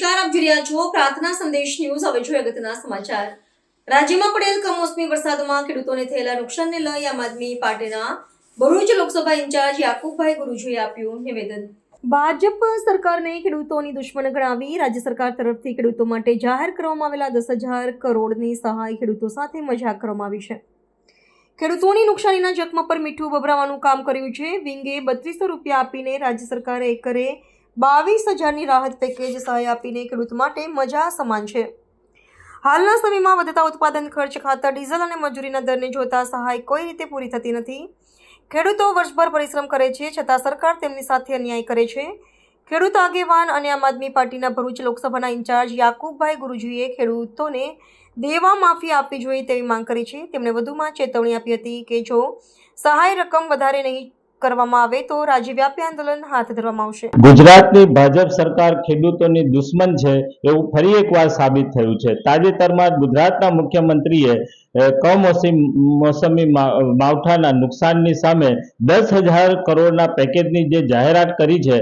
રહ્યા છો પ્રાર્થના સંદેશ ન્યૂઝ. હવે જોઈએ અગત્યના સમાચાર. રાજ્યમાં પડેલ કમોસમી વરસાદમાં ખેડૂતોને થયેલા નુકસાનને લઈ આમ આદમી પાર્ટીના ભરૂચ લોકસભા ઇન્ચાર્જ યાકુબભાઈ ગુરુજીએ આપ્યું નિવેદન. ભાજપ સરકારને ખેડૂતોની દુશ્મન ગણાવી રાજ્ય સરકાર તરફથી ખેડૂતો માટે જાહેર કરવામાં આવેલા દસ હજાર કરોડની સહાય ખેડૂતો સાથે મજાક કરવામાં આવી છે. ખેડૂતોની નુકસાનીના જખમા પર મીઠું બબરાવાનું કામ કર્યું છે. વિંગે બત્રીસો રૂપિયા આપીને રાજ્ય સરકારે એકરે બાવીસ હજારની રાહત પેકેજ સહાય આપીને ખેડૂત માટે મજા સમાન છે. હાલના સમયમાં વધતા ઉત્પાદન ખર્ચ ખાતર, ડીઝલ અને મજૂરીના દરને જોતા સહાય કોઈ રીતે પૂરી થતી નથી. ખેડૂતો વર્ષભર પરિશ્રમ કરે છે, છતાં સરકાર તેમની સાથે અન્યાય કરે છે. ખેડૂત આગેવાન અને આમ આદમી પાર્ટીના ભરૂચ લોકસભાના ઇન્ચાર્જ યાકુબભાઈ ગુરુજીએ ખેડૂતોને દેવા માફી આપવી જોઈએ તેવી માંગ કરી છે. તેમણે વધુમાં ચેતવણી આપી હતી કે જો સહાય રકમ વધારે નહીં કરવામાં આવે તો રાજ્યવ્યાપી આંદોલન હાથ ધરવામાં આવશે. ગુજરાતની ભાજપ સરકાર ખેડૂતોની દુશ્મન છે એવું ફરી એકવાર સાબિત થયું છે. તાજેતરમાં ગુજરાતના મુખ્યમંત્રીએ કમોસમી, મોસમી માવઠાના નુકસાનની સામે દસ હજાર કરોડના પેકેજની જે જાહેરાત કરી છે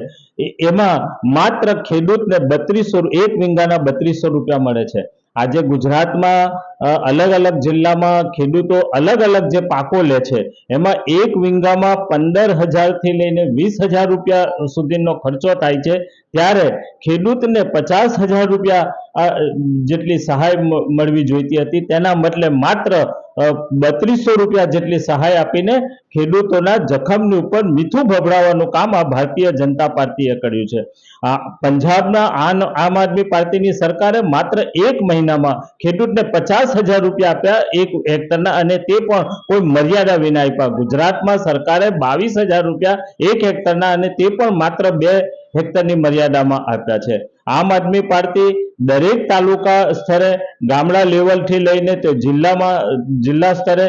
એમાં માત્ર ખેડૂતને બત્રીસો, એક વીંગાના બત્રીસો રૂપિયા મળે છે. આજે ગુજરાતમાં અલગ અલગ જિલ્લામાં ખેડૂતો અલગ અલગ જે પાકો લે છે, એમાં એક વિંગામાં પંદર હજારથી લઈને વીસ હજાર રૂપિયા સુધીનો ખર્ચો થાય છે. ત્યારે ખેડૂતને પચાસ હજાર રૂપિયા જેટલી સહાય મળવી જોઈતી હતી. તેના બદલે માત્ર બત્રીસો રૂપિયા જેટલી સહાય આપીને ખેડૂતોના જખમની ઉપર મીઠું ભભરાવાનું કામ આ ભારતીય જનતા પાર્ટીએ કર્યું છે. આ પંજાબના આમ આદમી પાર્ટીની સરકારે માત્ર એક મહિનામાં ખેડૂતને પચાસ હજાર રૂપિયા આપ્યા એક હેક્ટરના અને તે પણ કોઈ મર્યાદા વિના આપ્યા. ગુજરાતમાં સરકારે બાવીસ હજાર રૂપિયા એક હેક્ટરના અને તે પણ માત્ર બે હેક્ટરની મર્યાદામાં આપ્યા છે. આમ આદમી પાર્ટી દરેક તાલુકા સ્તરે, ગામડા લેવલથી લઈને તે જિલ્લામાં, જિલ્લા સ્તરે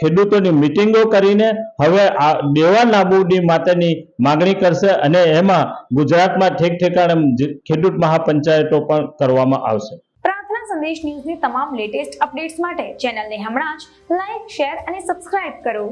ખેડૂતોની મિટિંગો કરીને હવે આ દેવા નાબૂદી માટેની માગણી કરશે અને એમાં ગુજરાતમાં ઠેક ઠેકાણે ખેડૂત મહાપંચાયતો પણ કરવામાં આવશે. પ્રાર્થના સંદેશ ન્યૂઝની તમામ લેટેસ્ટ અપડેટ્સ માટે ચેનલને હમણાં જ લાઈક, શેર અને સબસ્ક્રાઇબ કરો.